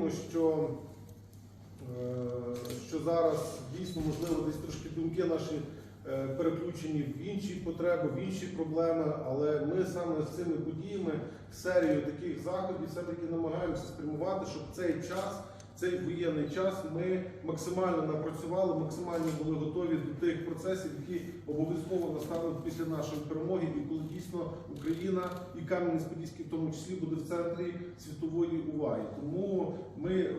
розуміємо, що, е, що зараз дійсно можливо десь трошки думки наші е, переключені в інші потреби, в інші проблеми, але ми саме з цими подіями, серією таких заходів, все-таки намагаємося спрямувати, щоб цей час. Цей воєнний час ми максимально напрацювали, максимально були готові до тих процесів, які обов'язково настануть після нашої перемоги, і коли дійсно Україна і Кам'янець-Подільський в тому числі буде в центрі світової уваги. Тому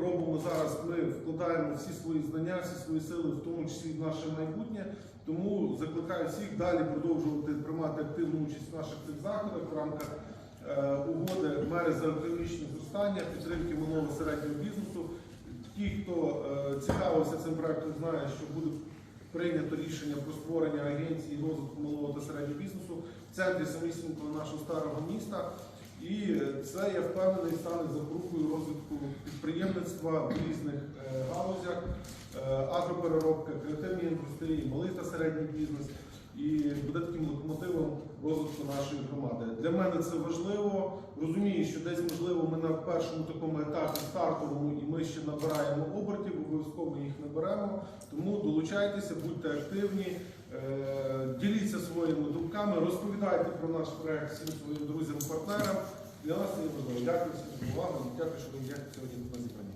робимо зараз, ми вкладаємо всі свої знання, всі свої сили, в тому числі в наше майбутнє. Тому закликаю всіх далі продовжувати приймати активну участь в наших цих заходах в рамках е, угоди мери за економічне зростання, підтримки малого середнього бізнесу. Ті, хто е, цікавився цим проектом, знає, що буде прийнято рішення про створення агенції розвитку малого та середнього бізнесу в центрі самісінького нашого старого міста. І е, це я впевнений стане запорукою розвитку підприємництва в різних е, галузях, е, агропереробка, креативні індустрії, малий та середній бізнес. І буде таким локомотивом розвитку нашої громади. Для мене це важливо. Розумію, що десь можливо ми на першому такому етапі стартовому і ми ще набираємо обертів, обов'язково їх наберемо. Тому долучайтеся, будьте активні, е, діліться своїми думками, розповідайте про наш проект всім своїм друзям, партнерам. Для нас це важливо. Дякую увагу. Дякую, що ви сьогодні на зібранні.